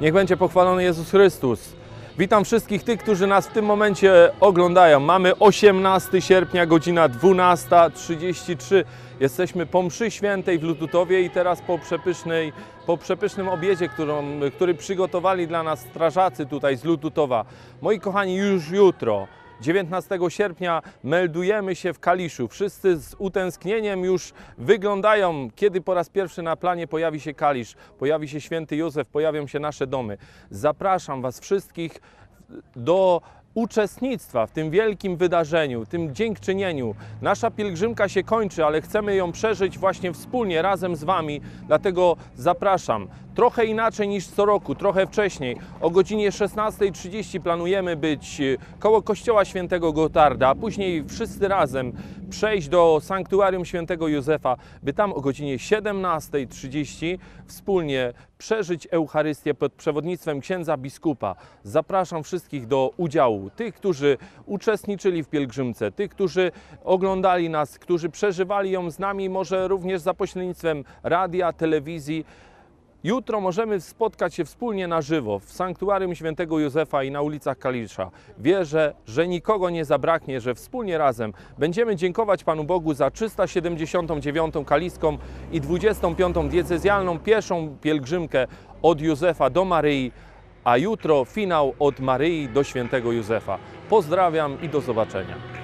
Niech będzie pochwalony Jezus Chrystus. Witam wszystkich tych, którzy nas w tym momencie oglądają. Mamy 18 sierpnia, godzina 12.33. Jesteśmy po mszy świętej w Lututowie i teraz po, przepysznej, po przepysznym obiedzie, którą, który przygotowali dla nas strażacy tutaj z Lututowa. Moi kochani, już jutro 19 sierpnia meldujemy się w Kaliszu. Wszyscy z utęsknieniem już wyglądają, kiedy po raz pierwszy na planie pojawi się Kalisz, pojawi się święty Józef, pojawią się nasze domy. Zapraszam Was wszystkich do uczestnictwa w tym wielkim wydarzeniu, tym dziękczynieniu. Nasza pielgrzymka się kończy, ale chcemy ją przeżyć właśnie wspólnie, razem z Wami, dlatego zapraszam. Trochę inaczej niż co roku, trochę wcześniej. O godzinie 16.30 planujemy być e, koło kościoła świętego Gotarda, a później wszyscy razem przejść do sanktuarium świętego Józefa, by tam o godzinie 17.30 wspólnie przeżyć Eucharystię pod przewodnictwem księdza biskupa. Zapraszam wszystkich do udziału. Tych, którzy uczestniczyli w pielgrzymce, tych, którzy oglądali nas, którzy przeżywali ją z nami, może również za pośrednictwem radia, telewizji. Jutro możemy spotkać się wspólnie na żywo w sanktuarium świętego Józefa i na ulicach Kalisza. Wierzę, że nikogo nie zabraknie, że wspólnie razem będziemy dziękować Panu Bogu za 379. kaliską i 25. diecezjalną pieszą pielgrzymkę od Józefa do Maryi, a jutro finał od Maryi do świętego Józefa. Pozdrawiam i do zobaczenia.